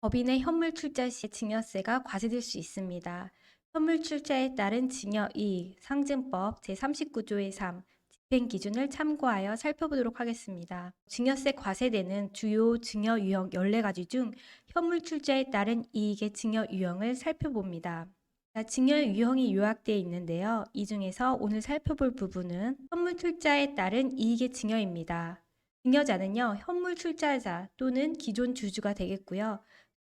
법인의 현물 출자 시 증여세가 과세될 수 있습니다. 현물 출자에 따른 증여 이익 상증법 제39조의 3 집행 기준을 참고하여 살펴보도록 하겠습니다. 증여세 과세되는 주요 증여 유형 14가지 중 현물 출자에 따른 이익의 증여 유형을 살펴봅니다. 자, 증여 유형이 요약되어 있는데요. 이 중에서 오늘 살펴볼 부분은 현물 출자에 따른 이익의 증여입니다. 증여자는요, 현물 출자자 또는 기존 주주가 되겠고요.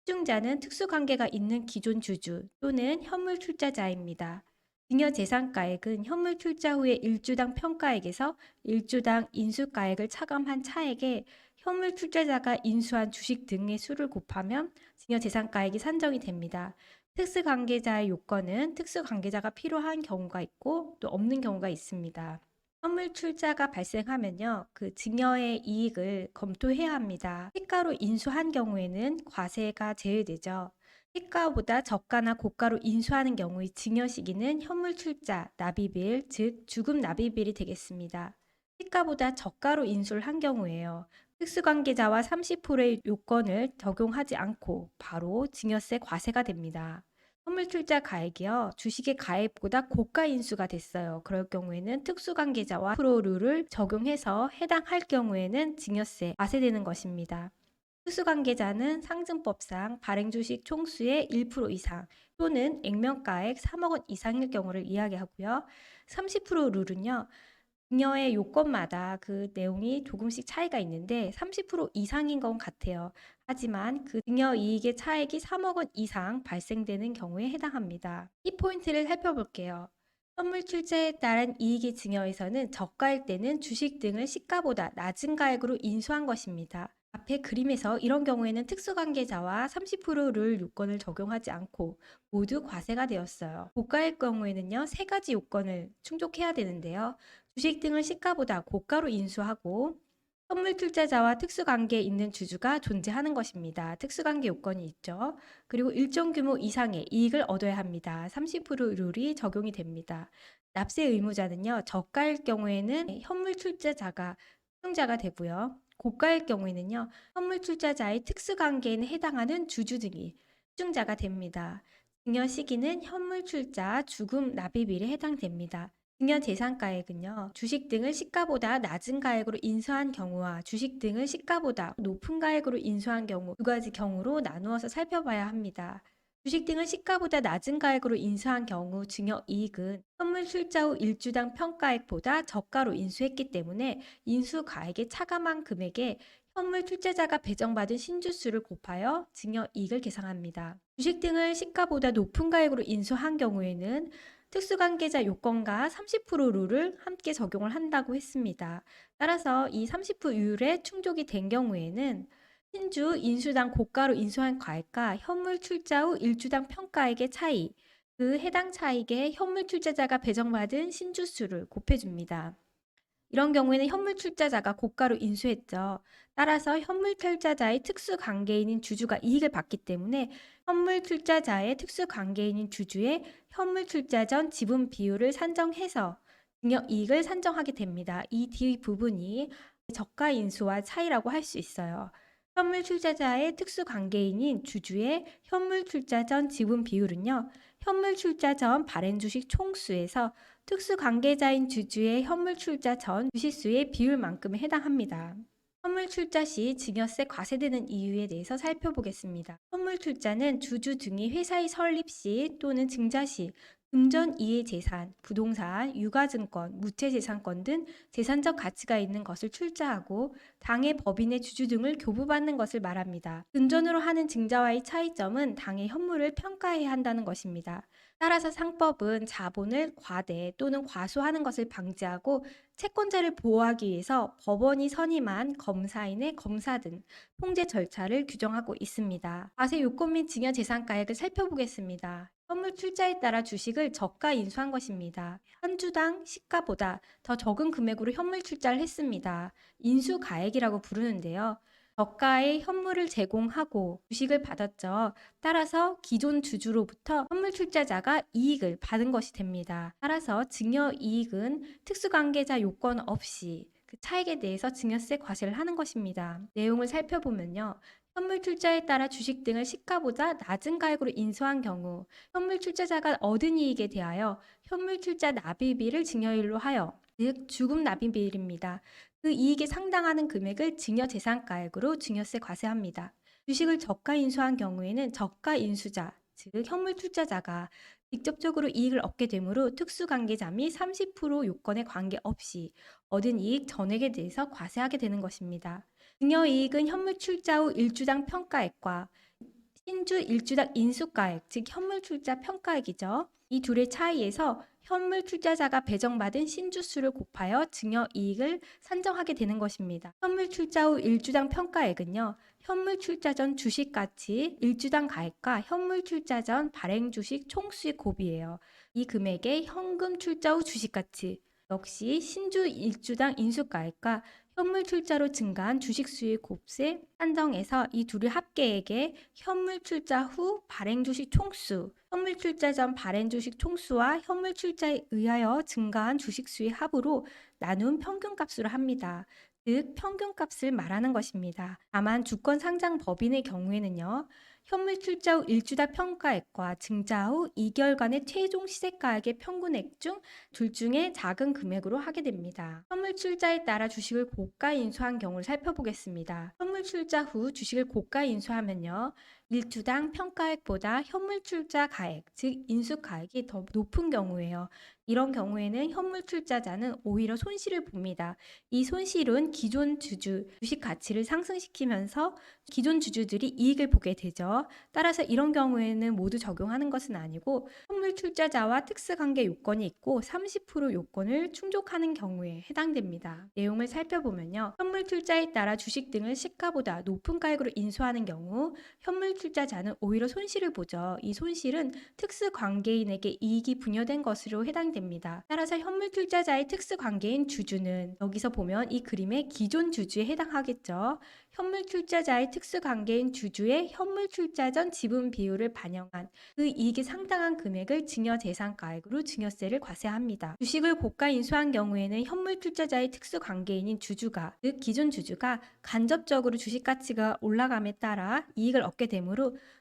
수증자는 특수관계가 있는 기존 주주 또는 현물 출자자입니다. 증여 재산가액은 현물 출자 후에 일주당 평가액에서 일주당 인수가액을 차감한 차액에 현물 출자자가 인수한 주식 등의 수를 곱하면 증여 재산가액이 산정이 됩니다. 특수관계자의 요건은 특수관계자가 필요한 경우가 있고 또 없는 경우가 있습니다. 현물 출자가 발생하면요, 그 증여의 이익을 검토해야 합니다. 시가로 인수한 경우에는 과세가 제외되죠. 시가보다 저가나 고가로 인수하는 경우의 증여 시기는 현물 출자, 납입일, 즉 주금 납입일이 되겠습니다. 시가보다 저가로 인수를 한 경우에요. 특수관계자와 30%의 요건을 적용하지 않고 바로 증여세 과세가 됩니다. 선물 출자 가액이요. 주식의 가액보다 고가 인수가 됐어요. 그럴 경우에는 특수관계자와 프로 룰을 적용해서 해당할 경우에는 증여세 과세되는 것입니다. 특수관계자는 상증법상 발행주식 총수의 1% 이상 또는 액면가액 3억 원 이상일 경우를 이야기하고요. 30% 룰은요. 증여의 요건마다 그 내용이 조금씩 차이가 있는데 30% 이상인 건 같아요. 하지만 그 증여 이익의 차액이 3억 원 이상 발생되는 경우에 해당합니다. 이 포인트를 살펴볼게요. 선물 출자에 따른 이익의 증여에서는 저가일 때는 주식 등을 시가보다 낮은 가액으로 인수한 것입니다. 앞에 그림에서 이런 경우에는 특수관계자와 30%를 요건을 적용하지 않고 모두 과세가 되었어요. 고가일 경우에는요, 세 가지 요건을 충족해야 되는데요. 주식 등을 시가보다 고가로 인수하고 선물 출자자와 특수관계에 있는 주주가 존재하는 것입니다. 특수관계 요건이 있죠. 그리고 일정 규모 이상의 이익을 얻어야 합니다. 30% 룰이 적용이 됩니다. 납세 의무자는요, 저가일 경우에는 현물 출자자가 수증자가 되고요. 고가일 경우에는요, 현물 출자자의 특수관계에 해당하는 주주 등이 수증자가 됩니다. 증여 시기는 현물 출자 주금 납입일에 해당됩니다. 증여 재산가액은요, 주식 등을 시가보다 낮은 가액으로 인수한 경우와 주식 등을 시가보다 높은 가액으로 인수한 경우 두 가지 경우로 나누어서 살펴봐야 합니다. 주식 등을 시가보다 낮은 가액으로 인수한 경우 증여 이익은 선물 출자 후 일주당 평가액보다 저가로 인수했기 때문에 인수 가액의 차감한 금액에 현물 출자자가 배정받은 신주수를 곱하여 증여 이익을 계산합니다. 주식 등을 시가보다 높은 가액으로 인수한 경우에는 특수관계자 요건과 30% 룰을 함께 적용을 한다고 했습니다. 따라서 이 30%율에 충족이 된 경우에는 신주 인수당 고가로 인수한 가액과 현물 출자 후 일주당 평가액의 차이, 그 해당 차익에 현물 출자자가 배정받은 신주수를 곱해줍니다. 이런 경우에는 현물 출자자가 고가로 인수했죠. 따라서 현물 출자자의 특수 관계인인 주주가 이익을 받기 때문에 현물 출자자의 특수 관계인인 주주의 현물 출자 전 지분 비율을 산정해서 증여 이익을 산정하게 됩니다. 이 뒤 부분이 저가 인수와 차이라고 할 수 있어요. 현물 출자자의 특수 관계인인 주주의 현물 출자 전 지분 비율은요. 현물 출자 전 발행 주식 총수에서 특수 관계자인 주주의 현물 출자 전 주식수의 비율만큼에 해당합니다. 현물 출자 시 증여세 과세되는 이유에 대해서 살펴보겠습니다. 현물 출자는 주주 등이 회사의 설립 시 또는 증자 시 금전 이해 재산, 부동산, 유가증권, 무채재산권 등 재산적 가치가 있는 것을 출자하고 당의 법인의 주주 등을 교부받는 것을 말합니다. 금전으로 하는 증자와의 차이점은 당의 현물을 평가해야 한다는 것입니다. 따라서 상법은 자본을 과대 또는 과소하는 것을 방지하고 채권자를 보호하기 위해서 법원이 선임한 검사인의 검사 등 통제 절차를 규정하고 있습니다. 과세 요건 및 증여 재산가액을 살펴보겠습니다. 선물 출자에 따라 주식을 저가 인수한 것입니다. 한 주당 시가보다 더 적은 금액으로 현물 출자를 했습니다. 인수가액이라고 부르는데요. 저가의 현물을 제공하고 주식을 받았죠. 따라서 기존 주주로부터 현물 출자자가 이익을 받은 것이 됩니다. 따라서 증여 이익은 특수관계자 요건 없이 그그 차익에 대해서 증여세 과세를 하는 것입니다. 내용을 살펴보면요. 현물 출자에 따라 주식 등을 시가보다 낮은 가액으로 인수한 경우 현물 출자자가 얻은 이익에 대하여 현물 출자 납입비를 증여일로 하여 즉 주금 납입비율입니다. 그 이익에 상당하는 금액을 증여 재산가액으로 증여세 과세합니다. 주식을 저가 인수한 경우에는 저가 인수자, 즉 현물 출자자가 직접적으로 이익을 얻게 되므로 특수관계자 및 30% 요건에 관계없이 얻은 이익 전액에 대해서 과세하게 되는 것입니다. 증여이익은 현물 출자 후 일주당 평가액과 신주 일주당 인수가액, 즉 현물 출자 평가액이죠. 이 둘의 차이에서 현물 출자자가 배정받은 신주수를 곱하여 증여 이익을 산정하게 되는 것입니다. 현물 출자 후 일주당 평가액은요. 현물 출자 전 주식 가치 일주당 가액과 현물 출자 전 발행 주식 총수익 곱이에요. 이 금액의 현금 출자 후 주식 가치 역시 신주 일주당 인수가액과 현물 출자로 증가한 주식 수익 곱세 산정해서 이 둘의 합계액의 현물 출자 후 발행 주식 총수, 현물 출자 전 발행 주식 총수와 현물 출자에 의하여 증가한 주식 수익 합으로 나눈 평균값으로 합니다. 즉 평균값을 말하는 것입니다. 다만 주권 상장 법인의 경우에는요. 현물 출자 후 일주당 평가액과 증자 후 2개월간의 최종 시세가액의 평균액 중 둘 중에 작은 금액으로 하게 됩니다. 현물 출자에 따라 주식을 고가 인수한 경우를 살펴보겠습니다. 현물 출자 후 주식을 고가 인수하면요. 일주당 평가액보다 현물 출자 가액, 즉 인수 가액이 더 높은 경우에요. 이런 경우에는 현물 출자자는 오히려 손실을 봅니다. 이 손실은 기존 주주 주식 가치를 상승시키면서 기존 주주들이 이익을 보게 되죠. 따라서 이런 경우에는 모두 적용하는 것은 아니고 현물 출자자와 특수관계 요건이 있고 30% 요건을 충족하는 경우에 해당됩니다. 내용을 살펴보면요. 현물 출자에 따라 주식 등을 시가보다 높은 가액으로 인수하는 경우 현물 출자자는 오히려 손실을 보죠. 이 손실은 특수 관계인에게 이익이 분여된 것으로 해당됩니다. 따라서 현물 출자자의 특수 관계인 주주는 여기서 보면 이 그림의 기존 주주에 해당하겠죠. 현물 출자자의 특수 관계인 주주의 현물 출자 전 지분 비율을 반영한 그 이익이 상당한 금액을 증여 재산가액으로 증여세를 과세합니다. 주식을 고가 인수한 경우에는 현물 출자자의 특수 관계인인 주주가 즉 기존 주주가 간접적으로 주식 가치가 올라감에 따라 이익을 얻게 되므로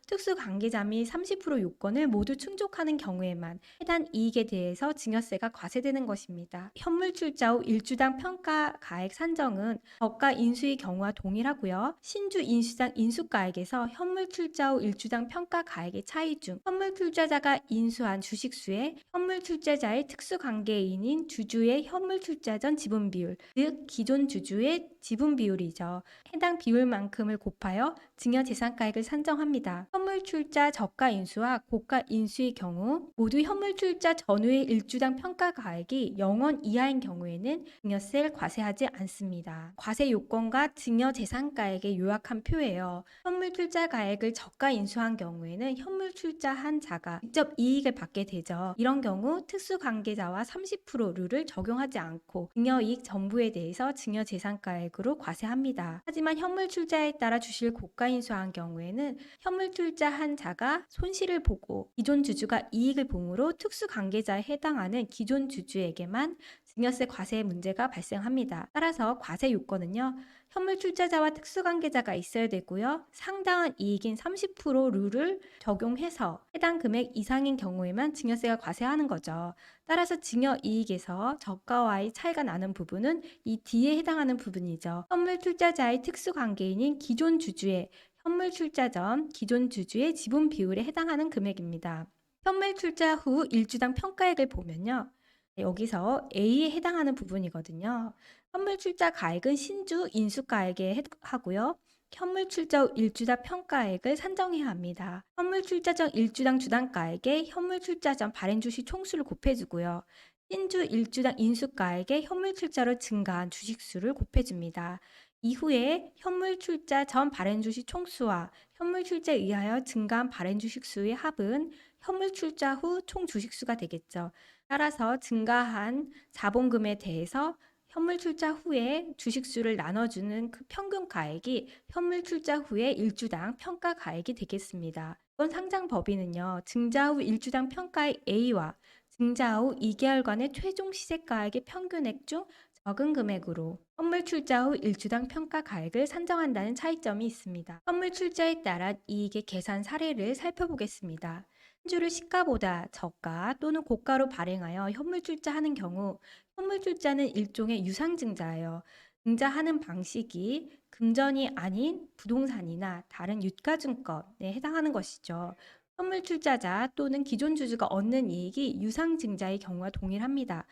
특수 관계자 및 30% 요건을 모두 충족하는 경우에만 해당 이익에 대해서 증여세가 과세되는 것입니다. 현물 출자 후 일주당 평가 가액 산정은 저가 인수의 경우와 동일하고요. 신주 인수당 인수 가액에서 현물 출자 후 일주당 평가 가액의 차이 중 현물 출자자가 인수한 주식 수에 현물 출자자의 특수 관계인인 주주의 현물 출자 전 지분 비율, 즉 기존 주주의 지분 비율이죠. 해당 비율만큼을 곱하여 증여재산가액을 산정합니다. 현물 출자 저가 인수와 고가 인수의 경우 모두 현물 출자 전후의 일주당 평가 가액이 0원 이하인 경우에는 증여세를 과세하지 않습니다. 과세 요건과 증여재산가액의 요약한 표예요. 현물 출자 가액을 저가 인수한 경우에는 현물 출자한 자가 직접 이익을 받게 되죠. 이런 경우 특수관계자와 30% 룰을 적용하지 않고 증여이익 전부에 대해서 증여재산가액으로 과세합니다. 하지만 현물 출자에 따라 주식을 고가 인수한 경우에는 현물 출자한 자가 손실을 보고 기존 주주가 이익을 보므로 특수 관계자에 해당하는 기존 주주에게만 증여세 과세 문제가 발생합니다. 따라서 과세 요건은요. 현물 출자자와 특수관계자가 있어야 되고요. 상당한 이익인 30% 룰을 적용해서 해당 금액 이상인 경우에만 증여세가 과세하는 거죠. 따라서 증여 이익에서 저가와의 차이가 나는 부분은 이 D에 해당하는 부분이죠. 현물 출자자의 특수관계인인 기존 주주의 현물 출자 전 기존 주주의 지분 비율에 해당하는 금액입니다. 현물 출자 후 일주당 평가액을 보면요. 여기서 A에 해당하는 부분이거든요. 현물 출자 가액은 신주 인수가액에 하고요. 현물 출자 후 일주당 평가액을 산정해야 합니다. 현물 출자 전 일주당 주당가액에 현물 출자 전 발행 주식 총수를 곱해주고요. 신주 일주당 인수가액에 현물 출자로 증가한 주식 수를 곱해줍니다. 이후에 현물 출자 전 발행 주식 총수와 현물 출자에 의하여 증가한 발행 주식 수의 합은 현물 출자 후 총 주식 수가 되겠죠. 따라서 증가한 자본금에 대해서 현물 출자 후에 주식수를 나눠주는 그 평균 가액이 현물 출자 후에 일주당 평가 가액이 되겠습니다. 이번 상장 법인은요, 증자 후 일주당 평가액 A와 증자 후 2개월간의 최종 시세가액의 평균액 중 적은 금액으로 현물 출자 후 일주당 평가 가액을 산정한다는 차이점이 있습니다. 현물 출자에 따른 이익의 계산 사례를 살펴보겠습니다. 신주를 시가보다 저가 또는 고가로 발행하여 현물 출자하는 경우 현물 출자는 일종의 유상증자예요. 증자하는 방식이 금전이 아닌 부동산이나 다른 유가증권에 해당하는 것이죠. 현물 출자자 또는 기존 주주가 얻는 이익이 유상증자의 경우와 동일합니다.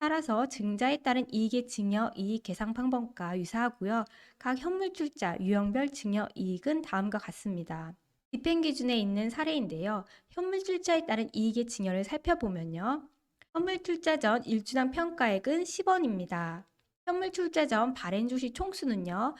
따라서 증자에 따른 이익의 증여 이익 계산 방법과 유사하고요. 각 현물 출자 유형별 증여 이익은 다음과 같습니다. 집행 기준에 있는 사례인데요. 현물 출자에 따른 이익의 증여를 살펴보면요. 현물 출자 전 일주당 평가액은 10원입니다. 현물 출자 전 발행 주식 총수는요.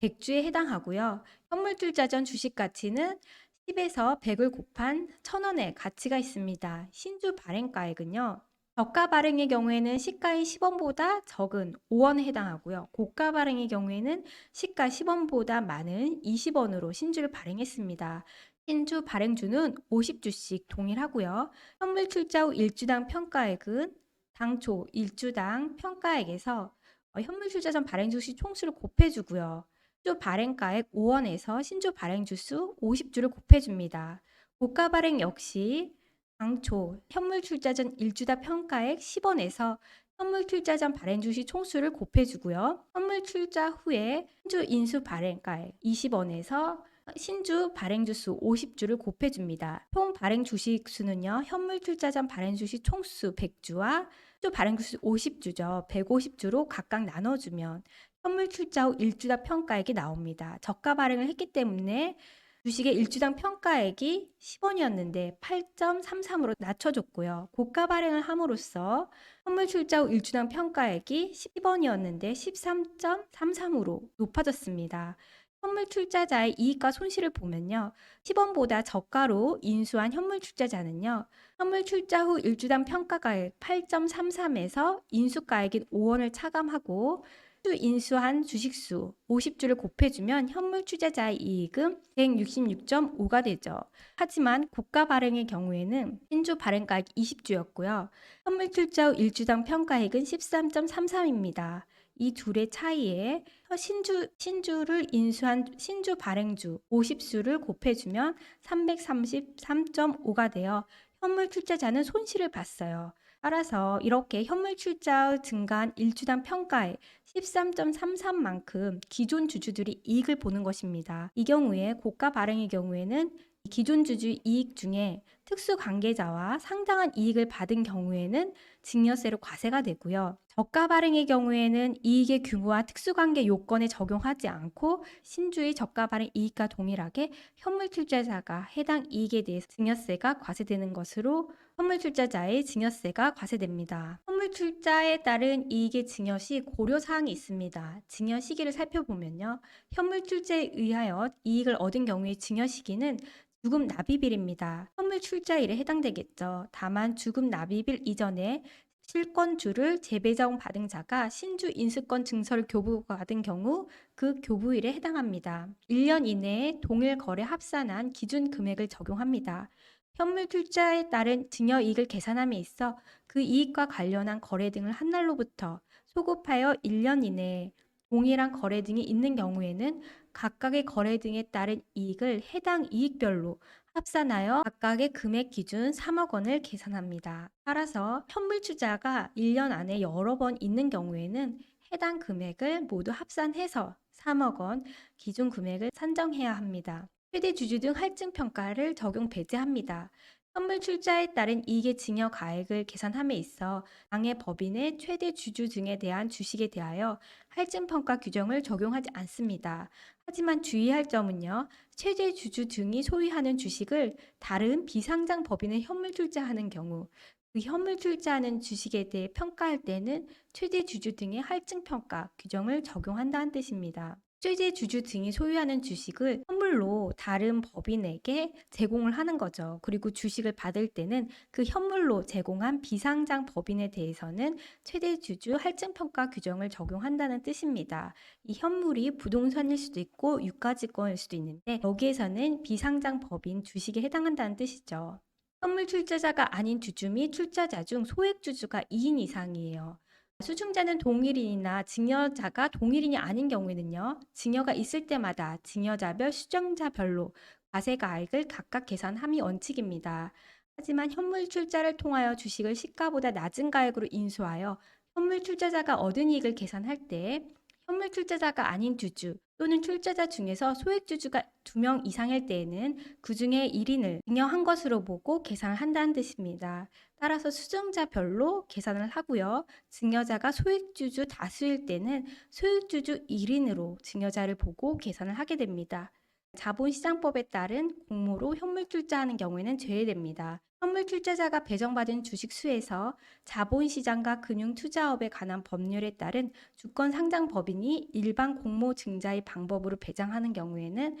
100주에 해당하고요. 현물 출자 전 주식 가치는 10에서 100을 곱한 1000원의 가치가 있습니다. 신주 발행가액은요. 저가 발행의 경우에는 시가인 10원보다 적은 5원에 해당하고요. 고가 발행의 경우에는 시가 10원보다 많은 20원으로 신주를 발행했습니다. 신주 발행주는 50주씩 동일하고요. 현물 출자 후 일주당 평가액은 당초 일주당 평가액에서 어, 현물 출자 전 발행주 시 총수를 곱해주고요. 신주 발행가액 5원에서 신주 발행주 수 50주를 곱해줍니다. 고가 발행 역시 당초 현물 출자 전 일주당 평가액 10원에서 현물 출자 전 발행 주 시 총수를 곱해주고요. 현물 출자 후에 신주 인수 발행가액 20원에서 신주 발행 주수 50주를 곱해줍니다. 총 발행 주식 수는요. 현물 출자 전 발행 주식 총수 100주와 신주 발행 주수 50주죠. 150주로 각각 나눠주면 현물 출자 후 일주당 평가액이 나옵니다. 저가 발행을 했기 때문에 주식의 일주당 평가액이 10원이었는데 8.33으로 낮춰줬고요. 고가 발행을 함으로써 현물 출자 후 일주당 평가액이 10원이었는데 13.33으로 높아졌습니다. 현물 출자자의 이익과 손실을 보면요. 10원보다 저가로 인수한 현물 출자자는요. 현물 출자 후 일주당 평가가액 8.33에서 인수가액인 5원을 차감하고 주 인수한 주식수 50주를 곱해주면 현물 투자자의 이익은 166.5가 되죠. 하지만 고가 발행의 경우에는 신주 발행가액 20주였고요. 현물 출자 후 일주당 평가액은 13.33입니다. 이 둘의 차이에 신주, 신주를 인수한 신주 발행주 50수를 곱해주면 333.5가 되어 현물 출자자는 손실을 봤어요. 따라서 이렇게 현물 출자 증가한 일주당 평가에 13.33만큼 기존 주주들이 이익을 보는 것입니다. 이 경우에 고가 발행의 경우에는 기존 주주 이익 중에 특수 관계자와 상당한 이익을 받은 경우에는 증여세로 과세가 되고요. 저가 발행의 경우에는 이익의 규모와 특수관계 요건에 적용하지 않고 신주의 저가 발행 이익과 동일하게 현물 출자자가 해당 이익에 대해서 증여세가 과세되는 것으로 현물 출자자의 증여세가 과세됩니다. 현물 출자에 따른 이익의 증여 시 고려 사항이 있습니다. 증여 시기를 살펴보면요. 현물 출자에 의하여 이익을 얻은 경우의 증여 시기는 주금 납입일입니다. 현물 출자일에 해당되겠죠. 다만 주금 납입일 이전에 실권주를 재배정 받은 자가 신주 인수권 증서를 교부받은 경우 그 교부일에 해당합니다. 1년 이내에 동일 거래 합산한 기준 금액을 적용합니다. 현물 출자에 따른 증여 이익을 계산함에 있어 그 이익과 관련한 거래 등을 한 날로부터 소급하여 1년 이내에 동일한 거래 등이 있는 경우에는 각각의 거래 등에 따른 이익을 해당 이익별로 합산하여 각각의 금액 기준 3억 원을 계산합니다. 따라서 현물 투자가 1년 안에 여러 번 있는 경우에는 해당 금액을 모두 합산해서 3억 원 기준 금액을 산정해야 합니다. 최대 주주 등 할증 평가를 적용 배제합니다. 현물 출자에 따른 이익의 증여 가액을 계산함에 있어 당해 법인의 최대 주주 등에 대한 주식에 대하여 할증 평가 규정을 적용하지 않습니다. 하지만 주의할 점은요. 최대 주주 등이 소유하는 주식을 다른 비상장 법인에 현물 출자하는 경우 그 현물 출자하는 주식에 대해 평가할 때는 최대 주주 등의 할증 평가 규정을 적용한다는 뜻입니다. 최대 주주 등이 소유하는 주식을 현물로 다른 법인에게 제공을 하는 거죠. 그리고 주식을 받을 때는 그 현물로 제공한 비상장 법인에 대해서는 최대 주주 할증 평가 규정을 적용한다는 뜻입니다. 이 현물이 부동산일 수도 있고 유가지권일 수도 있는데 여기에서는 비상장 법인 주식에 해당한다는 뜻이죠. 현물 출자자가 아닌 주주 및 출자자 중 소액 주주가 2인 이상이에요. 수증자는 동일인이나 증여자가 동일인이 아닌 경우에는요. 증여가 있을 때마다 증여자별 수증자별로 과세가액을 각각 계산함이 원칙입니다. 하지만 현물 출자를 통하여 주식을 시가보다 낮은 가액으로 인수하여 현물 출자자가 얻은 이익을 계산할 때 현물 출자자가 아닌 주주 또는 출자자 중에서 소액 주주가 두 명 이상일 때에는 그 중에 1인을 증여한 것으로 보고 계산을 한다는 뜻입니다. 따라서 수증자별로 계산을 하고요. 증여자가 소액 주주 다수일 때는 소액 주주 1인으로 증여자를 보고 계산을 하게 됩니다. 자본시장법에 따른 공모로 현물 출자하는 경우에는 제외됩니다. 현물 출자자가 배정받은 주식 수에서 자본시장과 금융투자업에 관한 법률에 따른 주권 상장 법인이 일반 공모 증자의 방법으로 배정하는 경우에는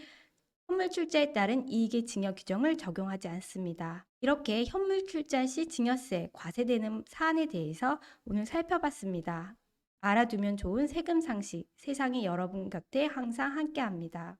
현물 출자에 따른 이익의 증여 규정을 적용하지 않습니다. 이렇게 현물 출자 시 증여세 과세되는 사안에 대해서 오늘 살펴봤습니다. 알아두면 좋은 세금 상식, 세상이 여러분 곁에 항상 함께합니다.